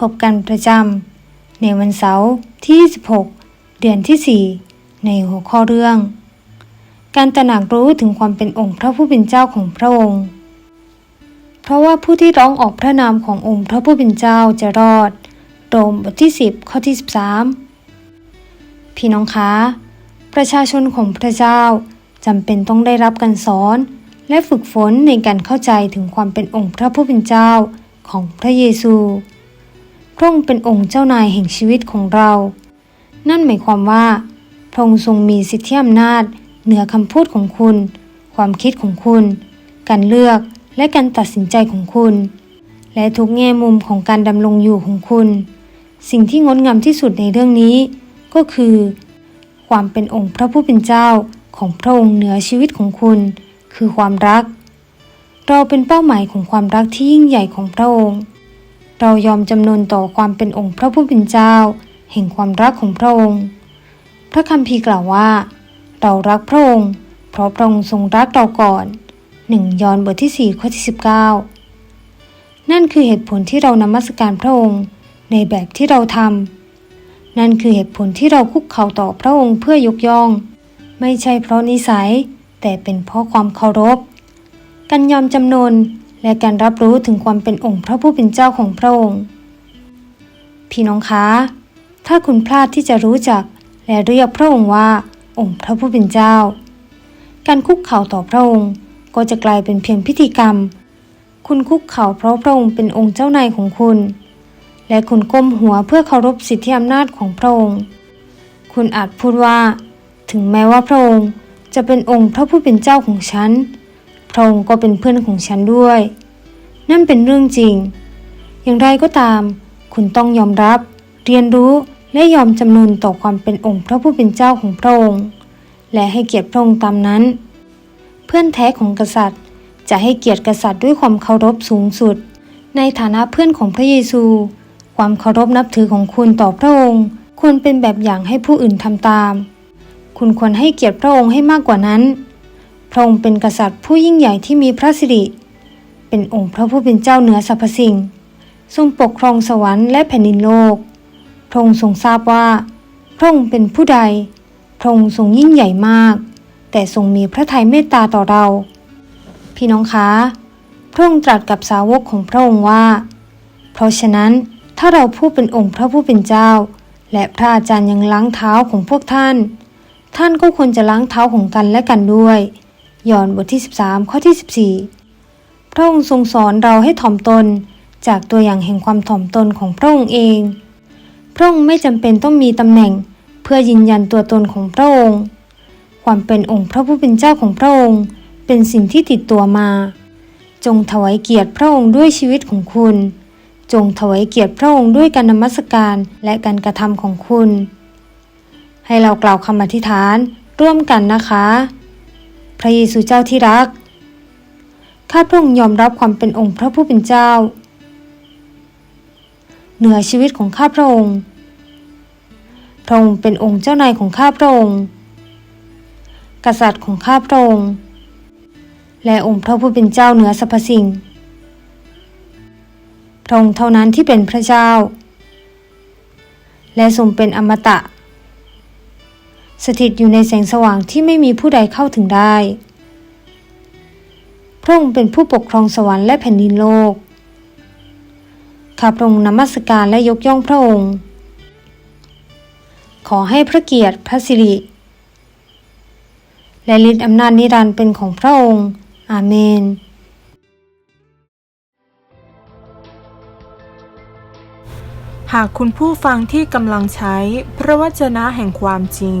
พบกันประจำในวันเสาร์ที่ 26 เดือนที่ 4 ในหัวข้อเรื่อง การตระหนักรู้ถึงความเป็นองค์พระผู้เป็นเจ้าของพระองค์ เพราะว่าผู้ที่ร้องออกพระนามขององค์พระผู้เป็นเจ้าจะรอด โรมบทที่ 10 ข้อที่ 13 พี่น้องคะประชาชนของพระเจ้าจำเป็นต้องได้รับการสอน และฝึกฝนในการเข้าใจถึงความเป็นองค์พระผู้เป็นเจ้าของพระเยซู ระองค์เป็นองค์เจ้านายแห่งชีวิตของเรา นั่นหมายความว่า พระองค์ทรงมีสิทธิอำนาจ เหนือคำพูดของคุณ ความคิดของคุณ การเลือกและการตัดสินใจของคุณ และทุกแง่มุมของการดำรงอยู่ของคุณ สิ่งที่งดงามที่สุดในเรื่องนี้ ก็คือ ความเป็นองค์พระผู้เป็นเจ้าของพระองค์เหนือชีวิตของคุณ คือความรัก เราเป็นเป้าหมายของความรักที่ยิ่งใหญ่ของพระองค์ เรายอมจำนนต่อความเป็นองค์พระผู้เป็นเจ้า แห่งความรักของพระองค์ พระคัมภีร์กล่าวว่า เรารักพระองค์ เพราะพระองค์ทรงรักเราก่อนหนึ่งยอห์นบทที่ 4 ข้อที่ 19 นั่นคือเหตุผลที่เรานมัสการพระองค์ในแบบที่เราทำนั่นคือเหตุผลที่เราคุกเข่าต่อพระองค์เพื่อยกย่อง ไม่ใช่เพราะนิสัย แต่เป็นเพราะความเคารพ การยอมจำนน และการรับรู้ถึงความเป็นองค์พระผู้เป็นเจ้าของพระองค์ พี่น้องคะ ถ้าคุณพลาดที่จะรู้จักและเรียกพระองค์ว่า องค์พระผู้เป็นเจ้า การคุกเข่าต่อพระองค์ก็จะกลายเป็นเพียงพิธีกรรม คุณคุกเข่าเพราะพระองค์เป็นองค์เจ้านายของคุณ และคุณก้มหัวเพื่อเคารพสิทธิอำนาจของพระองค์ คุณอาจพูดว่า ถึงแม้ว่าพระองค์จะเป็นองค์พระผู้เป็นเจ้าของฉัน พระองค์ก็เป็นเพื่อนของฉันด้วย นั่นเป็นเรื่องจริง อย่างไรก็ตาม คุณต้องยอมรับ เรียนรู้และยอมจำนนต่อความเป็นองค์พระผู้เป็นเจ้าของพระองค์ และให้เกียรติพระองค์ตามนั้น เพื่อนแท้ของกษัตริย์ จะให้เกียรติกษัตริย์ด้วยความเคารพสูงสุด ในฐานะเพื่อนของพระเยซู ความเคารพนับถือของคุณต่อพระองค์ ควรเป็นแบบอย่างให้ผู้อื่นทำตาม คุณควรให้เกียรติพระองค์ให้มากกว่านั้น พระองค์เป็นกษัตริย์ผู้ยิ่งใหญ่ที่มีพระสิริ เป็นองค์พระผู้เป็นเจ้าเหนือสรรพสิ่ง ทรงปกครองสวรรค์และแผ่นดินโลก พระองค์ทรงทราบว่า พระองค์เป็นผู้ใด พระองค์ทรงยิ่งใหญ่มาก แต่ทรงมีพระทัยเมตตาต่อเรา พี่น้องคะ พระองค์ตรัสกับสาวกของพระองค์ว่า เพราะฉะนั้นถ้าเราผู้เป็นองค์พระผู้เป็นเจ้า และพระอาจารย์ยังล้างเท้าของพวกท่าน ท่านก็ควรจะล้างเท้าของกันและกันด้วย ยอห์นบทที่ 13 ข้อที่ 14 พระองค์ทรงสอนเราให้ถ่อมตนจากตัวอย่างแห่งความถ่อมตนของพระองค์เอง พระองค์ไม่จำเป็นต้องมีตำแหน่งเพื่อยืนยันตัวตนของพระองค์ ความเป็นองค์พระผู้เป็นเจ้าของพระองค์ เป็นสิ่งที่ติดตัวมา จงถวายเกียรติพระองค์ด้วยชีวิตของคุณ จงถวายเกียรติพระองค์ด้วยการนมัสการและการกระทำของคุณ ให้เรากล่าวคำอธิษฐานร่วมกันนะคะ พระเยซูเจ้าที่รัก ข้าพระองค์ยอมรับความเป็นองค์พระผู้เป็นเจ้า เหนือชีวิตของข้าพระองค์ พระองค์เป็นองค์เจ้านายของข้าพระองค์ กษัตริย์ของข้าพระองค์ และองค์พระผู้เป็นเจ้าเหนือสรรพสิ่ง พระองค์เท่านั้นที่เป็นพระเจ้า และทรงเป็นอมตะ สถิตอยู่ในแสงสว่างที่ไม่มีผู้ใดเข้าถึงได้ พระองค์เป็นผู้ปกครองสวรรค์และแผ่นดินโลก ข้าพระองค์นมัสการและยกย่องพระองค์ ขอให้พระเกียรติพระสิริ และฤทธิอำนาจนิรันดร์เป็นของพระองค์ อาเมนหากคุณผู้ฟังที่กำลังใช้พระวจนะแห่งความจริง